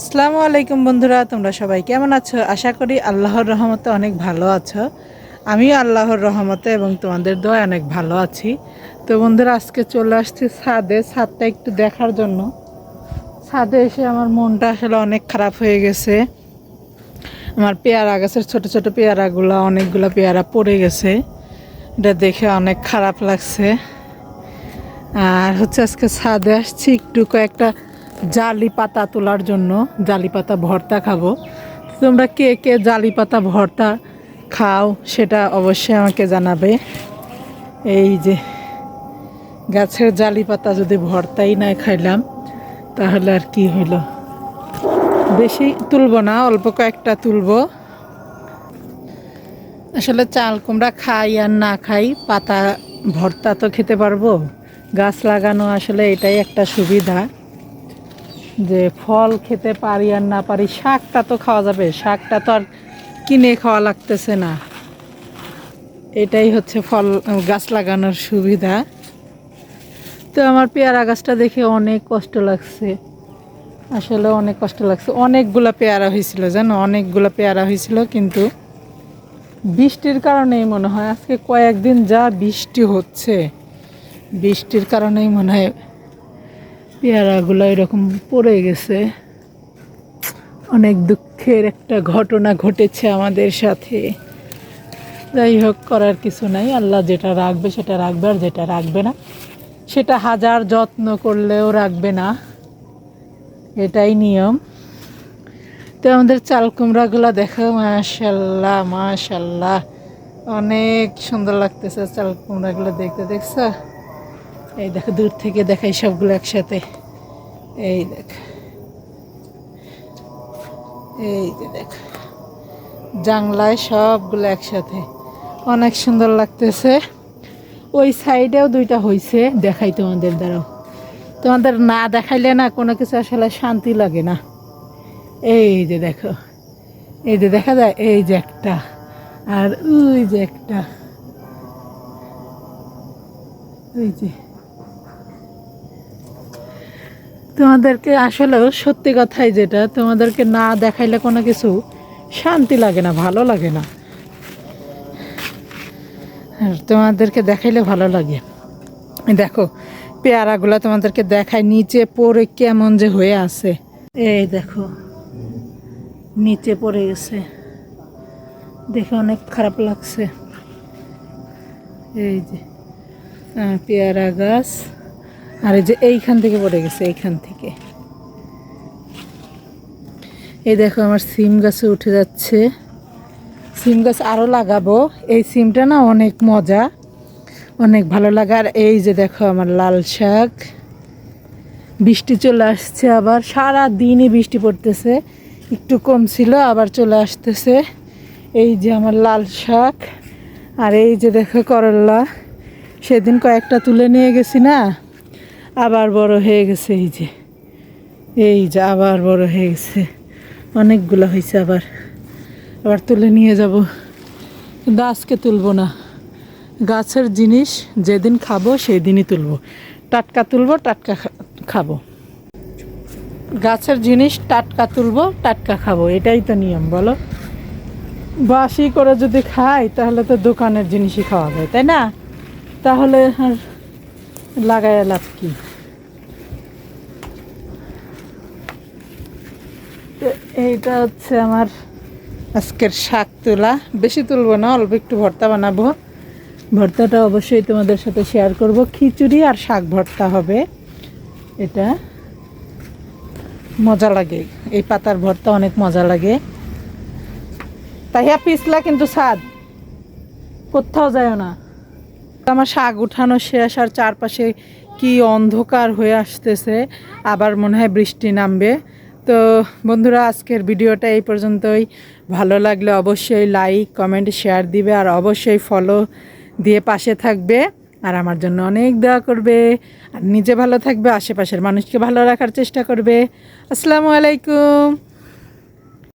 আসসালামু আলাইকুম বন্ধুরা, তোমরা সবাই কেমন আছো? আশা করি আল্লাহর রহমতে অনেক ভালো আছো। আমিও আল্লাহর রহমতে এবং তোমাদের দয় অনেক ভালো আছি। তো বন্ধুরা, আজকে চলে আসছি ছাদে। ছাদটা একটু দেখার জন্য। ছাদে এসে আমার মনটা আসলে অনেক খারাপ হয়ে গেছে। আমার পেয়ারা গাছের ছোট ছোট পেয়ারাগুলো, অনেকগুলো পেয়ারা পড়ে গেছে। এটা দেখে অনেক খারাপ লাগছে। আর হচ্ছে আজকে ছাদে আসছি, একটু কয়েকটা জালি পাতা তোলার জন্য জালি পাতা ভর্তা খাব। তোমরা কে কে জালি পাতা ভর্তা খাও সেটা অবশ্যই আমাকে জানাবে। এই যে গাছের জালি পাতা যদি ভর্তাই না খাইলাম, তাহলে আর কি হইল? বেশি তুলবো না, অল্প কয়েকটা তুলবো। আসলে চাল কুমড়া খাই আর না খাই, পাতা ভর্তা তো খেতে পারব। গাছ লাগানো আসলে এটাই একটা সুবিধা। যে ফল খেতে পারি আর না পারি, শাকটা তো খাওয়া যাবে। শাকটা তো আর কিনে খাওয়া লাগতেছে না। এটাই হচ্ছে ফল, গাছ লাগানোর সুবিধা। তো আমার পেয়ারা গাছটা দেখে অনেক কষ্ট লাগছে। আসলে অনেক কষ্ট লাগছে। অনেকগুলো পেয়ারা হয়েছিল, জানো? অনেকগুলো পেয়ারা হয়েছিল, কিন্তু বৃষ্টির কারণেই মনে হয় আজকে কয়েকদিন যা বৃষ্টি হচ্ছে, বৃষ্টির কারণেই মনে হয় পেয়ারাগুলো এরকম পড়ে গেছে। অনেক দুঃখের একটা ঘটনা ঘটেছে আমাদের সাথে। যাই হোক, করার কিছু নাই। আল্লাহ যেটা রাখবে সেটা রাখবে, আর যেটা রাখবে না, সেটা হাজার যত্ন করলেও রাখবে না। এটাই নিয়ম। তো আমাদের চাল কুমড়াগুলো দেখো, মাশাল্লাহ মাশাল্লাহ। অনেক সুন্দর লাগতেছে চাল কুমড়াগুলো দেখতে, দেখছ? এই দেখো, দূর থেকে দেখাই সবগুলো একসাথে। এই দেখ। এই যে দেখ। জাংলায় সবগুলো একসাথে। অনেক সুন্দর লাগতেছে। ওই সাইডেও দুইটা হয়েছে দেখাই তোমাদের দ্বারাও তোমাদের না দেখাইলে না কোনো কিছু আসলে শান্তি লাগে না। এই যে দেখো। এই যে দেখা যায়, এই যে একটা। আর ওই যে একটা। ওই যে। তোমাদেরকে আসলেও সত্যি কথাই যেটা, তোমাদেরকে না দেখাইলে কোনো কিছু শান্তি লাগে না, ভালো লাগে না। আর তোমাদেরকে দেখাইলে ভালো লাগে। দেখো, পেয়ারাগুলো তোমাদেরকে দেখায় নিচে পড়ে কেমন যে হয়ে আছে। এই দেখো, নিচে পড়ে গেছে। দেখে অনেক খারাপ লাগছে। এই যে পেয়ারা গাছ। আর এই যে এইখান থেকে পড়ে গেছে, এইখান থেকে। এই দেখো আমার সিম গাছে উঠে যাচ্ছে। সিম গাছ আরও লাগাবো। এই সিমটা না অনেক মজা, অনেক ভালো লাগে। আর এই যে দেখো আমার লাল শাক। বৃষ্টি চলে আসছে আবার সারা দিনই বৃষ্টি পড়তেছে। একটু কম ছিল, আবার চলে আসতেছে। এই যে আমার লাল শাক। আর এই যে দেখো করল্লা সেদিন কয়েকটা তুলে নিয়ে গেছি না? আবার বড় হয়ে গেছে, এই যে। এই যে আবার বড় হয়ে গেছে। অনেকগুলো হয়েছে আবার। আবার তুলে নিয়ে যাব। কিন্তু আজকে তুলবো না। গাছের জিনিস যেদিন খাব সেই দিনই তুলবো। টাটকা তুলবো, টাটকা খাব। গাছের জিনিস টাটকা তুলবো, টাটকা খাব। এটাই তো নিয়ম, বলো? বাসি করে যদি খাই, তাহলে তো দোকানের জিনিসই খাওয়া যায়, তাই না? তাহলে আর লাগায় লাভ কি তো এইটা হচ্ছে আমার আজকের শাক তোলা। বেশি তুলবো না, অল্প একটু ভর্তা বানাবো। ভর্তাটা অবশ্যই তোমাদের সাথে শেয়ার করব। খিচুড়ি আর শাক ভর্তা হবে। এটা মজা লাগে। এই পাতার ভর্তা অনেক মজা লাগে। তাইয়া পিছলা কিন্তু স্বাদ। কোথাও যায় না। আমার শাক উঠানো শেষ আর চারপাশে কি অন্ধকার হয়ে আসতেছে। আবার মনে হয় বৃষ্টি নামবে। তো বন্ধুরা, আজকের ভিডিওটা এই পর্যন্তই। ভালো লাগলে অবশ্যই লাইক কমেন্ট শেয়ার দিবে আর অবশ্যই ফলো দিয়ে পাশে থাকবে আর আমার জন্য অনেক দেওয়া করবে। আর নিজে ভালো থাকবে, আশেপাশের মানুষকে ভালো রাখার চেষ্টা করবে। আসসালামু আলাইকুম।